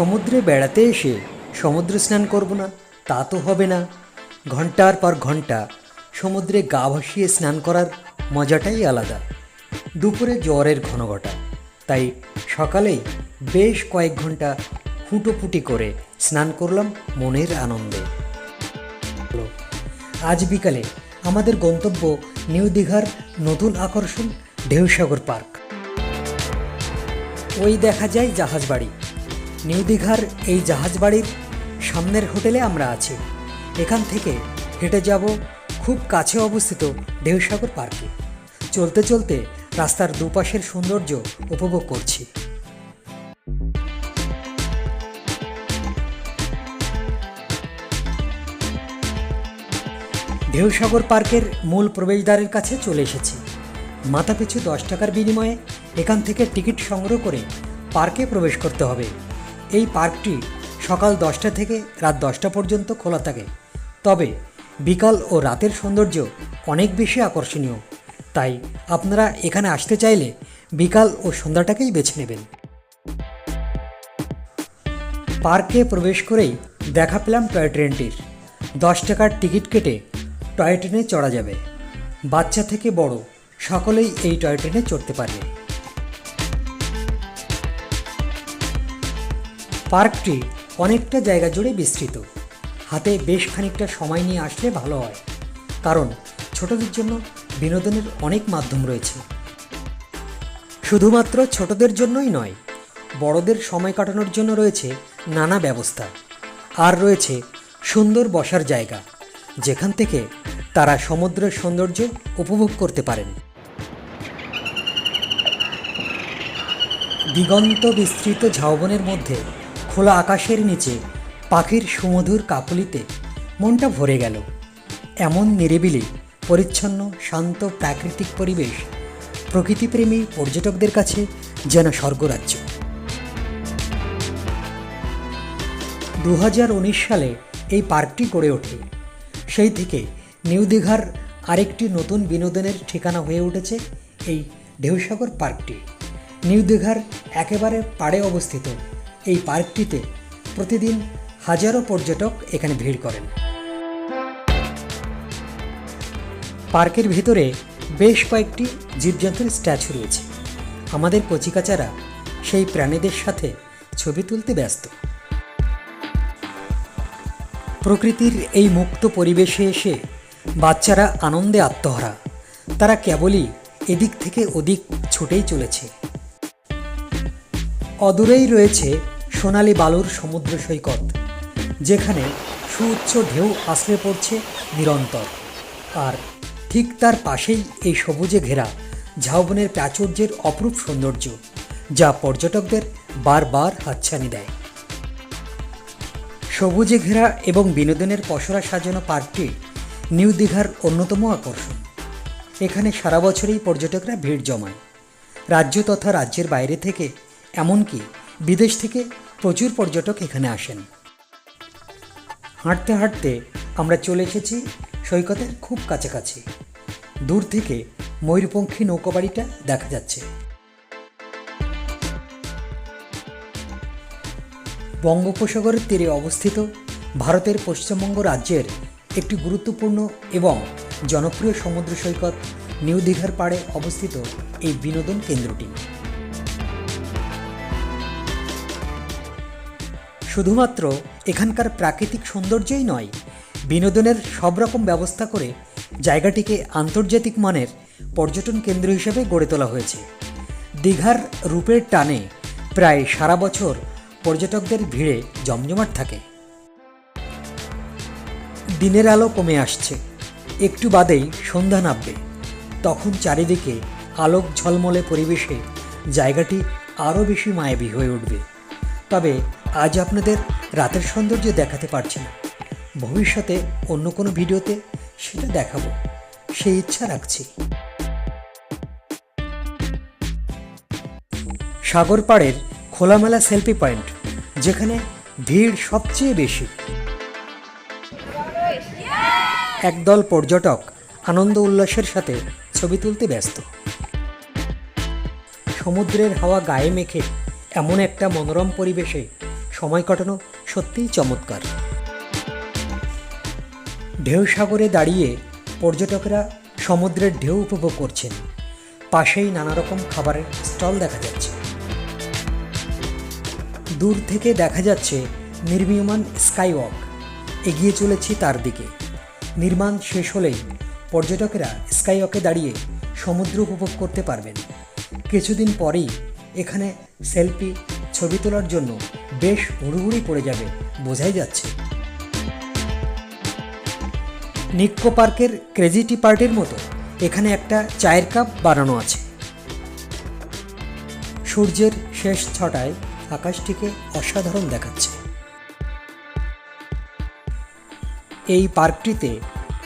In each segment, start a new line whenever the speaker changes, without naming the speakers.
সমুদ্রে বেড়াতে এসে সমুদ্র স্নান করব না, তা তো হবে না। ঘণ্টার পর ঘণ্টা সমুদ্রে গা ভাসিয়ে স্নান করার মজাটাই আলাদা। দুপুরে জ্বরের ঘন ঘটা তাই সকালেই বেশ কয়েক ঘণ্টা ফুটোপুটি করে স্নান করলাম মনের আনন্দে। আজ বিকালে আমাদের গন্তব্য নিউ দীঘার নতুন আকর্ষণ ঢেউসাগর পার্ক। ওই দেখা যায় জাহাজ বাড়ি নিউ দীঘার এই জাহাজ বাড়ির সামনের হোটেলে আমরা আছি। এখান থেকে হেঁটে যাব খুব কাছে অবস্থিত ঢেউসাগর পার্কে। চলতে চলতে রাস্তার দুপাশের সৌন্দর্য উপভোগ করছি। ঢেউসাগর পার্কের মূল প্রবেশদ্বারের কাছে চলে এসেছি। মাথাপিছু দশ টাকার বিনিময়ে এখান থেকে টিকিট সংগ্রহ করে পার্কে প্রবেশ করতে হবে। এই পার্কটি সকাল দশটা থেকে রাত দশটা পর্যন্ত খোলা থাকে। তবে বিকাল ও রাতের সৌন্দর্য অনেক বেশি আকর্ষণীয়। তাই আপনারা এখানে আসতে চাইলে বিকাল ও সন্ধ্যাটাকেই বেছে নেবেন। পার্কে প্রবেশ করেই দেখা পেলাম টয় ট্রেনটির। দশ টাকার টিকিট কেটে টয় ট্রেনে চড়া যাবে। বাচ্চা থেকে বড়, সকলেই এই টয় ট্রেনে চড়তে পারবে। পার্কটি অনেকটা জায়গা জুড়ে বিস্তৃত। হাতে বেশ খানিকটা সময় নিয়ে আসলে ভালো হয়, কারণ ছোটদের জন্য বিনোদনের অনেক মাধ্যম রয়েছে। শুধুমাত্র ছোটদের জন্যই নয়, বড়দের সময় কাটানোর জন্য রয়েছে নানা ব্যবস্থা। আর রয়েছে সুন্দর বসার জায়গা, যেখান থেকে তারা সমুদ্রের সৌন্দর্য উপভোগ করতে পারেন। দিগন্ত বিস্তৃত ঝাউবনের মধ্যে খোলা আকাশের নিচে পাখির সুমধুর কাকলিতে মনটা ভরে গেল। এমন নিরিবিলি, পরিচ্ছন্ন, শান্ত, প্রাকৃতিক পরিবেশ প্রকৃতিপ্রেমী পর্যটকদের কাছে যেন স্বর্গরাজ্য। দু হাজার উনিশ সালে এই পার্কটি গড়ে ওঠে। সেই থেকে নিউ দীঘার আরেকটি নতুন বিনোদনের ঠিকানা হয়ে উঠেছে এই ঢেউসাগর পার্কটি। নিউ দীঘার একেবারে পাড়ে অবস্থিত এই পার্কটিতে প্রতিদিন হাজারো পর্যটক এখানে ভিড় করেন। পার্কের ভিতরে বেশ কয়েকটি জীবজন্তুর স্ট্যাচু রয়েছে। আমাদের কচিকাচারা সেই প্রাণীদের সাথে ছবি তুলতে ব্যস্ত। প্রকৃতির এই মুক্ত পরিবেশে এসে বাচ্চারা আনন্দে আত্মহারা। তারা কেবলই এদিক থেকে ওদিক ছুটেই চলেছে। অদূরেই রয়েছে সোনালি বালুর সমুদ্র সৈকত, যেখানে সুউচ্চ ঢেউ আশ্রে পড়ছে নিরন্তর। আর ঠিক তার পাশেই এই সবুজে ঘেরা ঝাউবনের প্রাচুর্যের অপরূপ সৌন্দর্য, যা পর্যটকদের বারবার হাতছানি দেয়। সবুজে ঘেরা এবং বিনোদনের পসরা সাজানো পার্কটি নিউ দীঘার অন্যতম আকর্ষণ। এখানে সারা বছরই পর্যটকরা ভিড় জমায়। রাজ্য তথা রাজ্যের বাইরে থেকে, এমনকি বিদেশ থেকে প্রচুর পর্যটক এখানে আসেন। হাঁটতে হাঁটতে আমরা চলে এসেছি সৈকতের খুব কাছাকাছি। দূর থেকে ময়ূরপঙ্খী নৌকাবাড়িটা দেখা যাচ্ছে। বঙ্গোপসাগরের তীরে অবস্থিত ভারতের পশ্চিমবঙ্গ রাজ্যের একটি গুরুত্বপূর্ণ এবং জনপ্রিয় সমুদ্র সৈকত নিউ দীঘার পাড়ে অবস্থিত এই বিনোদন কেন্দ্রটি। শুধুমাত্র এখানকার প্রাকৃতিক সৌন্দর্যই নয়, বিনোদনের সব রকম ব্যবস্থা করে জায়গাটিকে আন্তর্জাতিক মানের পর্যটন কেন্দ্র হিসেবে গড়ে তোলা হয়েছে। দীঘার রূপের টানে প্রায় সারা বছর পর্যটকদের ভিড়ে জমজমাট থাকে। দিনের আলো কমে আসছে, একটু বাদেই সন্ধ্যা নামবে। তখন চারিদিকে আলোক ঝলমলে পরিবেশে জায়গাটি আরও বেশি মায়াবী হয়ে উঠবে। তবে আজ আপনাদের রাতের সৌন্দর্য দেখাতে পারছি না। ভবিষ্যতে অন্য কোনো ভিডিওতে সেটা দেখাবো। সেই ইচ্ছা রাখছি। সাগর পাড়ের খোলামেলা সেলফি পয়েন্ট, যেখানে ভিড় সবচেয়ে বেশি। একদল পর্যটক আনন্দ উল্লাসের সাথে ছবি তুলতে ব্যস্ত। সমুদ্রের হাওয়া গায়ে মেখে এমন একটা মনোরম পরিবেশে সময় কাটানো সত্যিই চমৎকার। ঢেউ সাগরে দাঁড়িয়ে পর্যটকেরা সমুদ্রের ঢেউ উপভোগ করছেন। পাশেই নানা রকম খাবারের স্টল দেখা যাচ্ছে। দূর থেকে দেখা যাচ্ছে নির্মীয়মান স্কাইওয়াক। এগিয়ে চলেছি তার দিকে। নির্মাণ শেষ হলেই পর্যটকেরা স্কাইওয়াকে দাঁড়িয়ে সমুদ্র উপভোগ করতে পারবেন। কিছুদিন পরেই এখানে সেলফি ছবি তোলার জন্য বেশ হুড়ুহুড়ি পড়ে যাবে, বোঝাই যাচ্ছে। নিক্কো পার্কের ক্রেজিটি পার্টির মতো এখানে একটা চায়ের কাপ বানানো আছে। সূর্যের শেষ ছটায় আকাশটিকে অসাধারণ দেখাচ্ছে। এই পার্কটিতে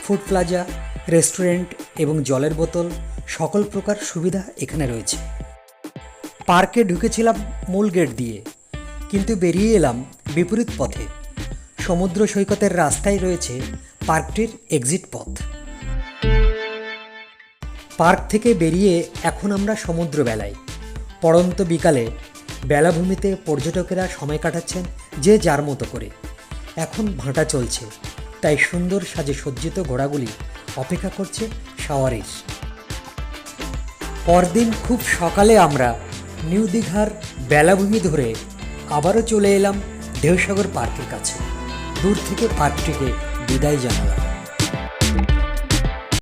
ফুড প্লাজা, রেস্টুরেন্ট এবং জলের বোতল সকল প্রকার সুবিধা এখানে রয়েছে। পার্কে ঢুকেছিলাম মূল গেট দিয়ে, কিন্তু বেরিয়ে এলাম বিপরীত পথে। সমুদ্র সৈকতের রাস্তায় রয়েছে পার্কটির এক্সিট পথ। পার্ক থেকে বেরিয়ে এখন আমরা সমুদ্র বেলায় পড়ন্ত বিকালে বেলাভূমিতে পর্যটকেরা সময় কাটাচ্ছেন যে যার মতো করে। এখন ভাঁটা চলছে, তাই সুন্দর সাজে সজ্জিত ঘোড়াগুলি অপেক্ষা করছে সাওয়ারির পরদিন খুব সকালে আমরা নিউ দীঘার বেলাভূমি ধরে আবারও চলে এলাম ঢেউসাগর পার্কের কাছে। দূর থেকে পার্কটিকে বিদায় জানালাম।